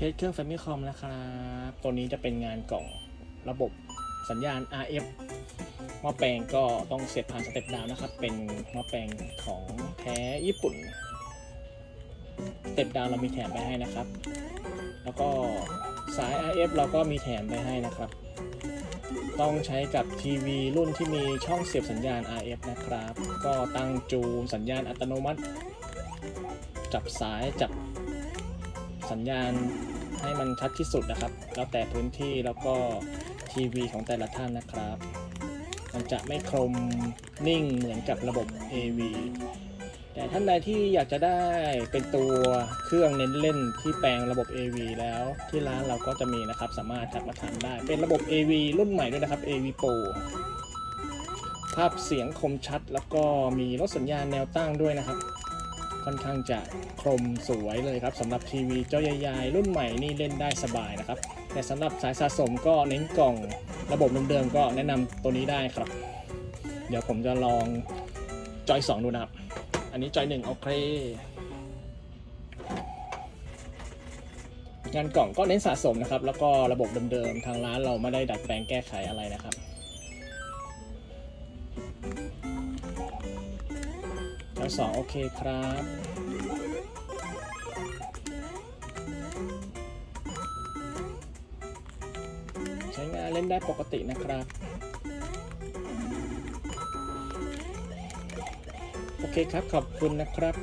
ทสเครื่อง Famicom นะครับตัวนี้จะเป็นงานกล่องระบบสัญญาณ RF หม้อแปลงก็ต้องเสียบผ่านสเต็ปดาวนะครับ เป็นหม้อแปลงของแท้ญี่ปุ่นสเต็ปดาวเรามีแถมไปให้นะครับ แล้วก็สาย RF เราก็มีแถมไปให้นะครับ ต้องใช้กับทีวีรุ่นที่มีช่องเสียบสัญญาณ RF นะครับ ก็ตั้งจูนสัญญาณอัตโนมัติ จับสายจับ สัญญาณให้มันชัดที่สุดนะครับ แล้วแต่พื้นที่แล้วก็ทีวีของแต่ละท่านนะครับ มันจะไม่คมนิ่งเหมือนกับระบบ AV แต่ท่านใดที่อยากจะได้เป็นตัวเครื่องเน้นเล่นที่แปลงระบบ AV แล้วที่ร้านเราก็จะมีนะครับ สามารถจับมาทำได้ เป็นระบบ AV รุ่นใหม่ด้วยนะครับ AV Pro ภาพเสียงคมชัด แล้วก็มีลดสัญญาณแนวตั้งด้วยนะครับ ค่อนข้างจะคมสวยเลยครับสำหรับทีวีจอใหญ่ๆรุ่นใหม่นี่เล่นได้สบายนะครับ แต่สำหรับสายสะสมก็เน้นกล่องระบบเดิมๆก็แนะนำตัวนี้ได้ครับ เดี๋ยวผมจะลองจอย2ดูนะครับ อันนี้จอย1โอเคงานกล่องก็เน้นสะสมนะครับ แล้วก็ระบบเดิมๆ ทางร้านเราไม่ได้ดัดแปลงแก้ไขอะไรนะครับ จองโอเคครับ ใช้งานเล่นได้ปกตินะครับ โอเคครับขอบคุณนะครับ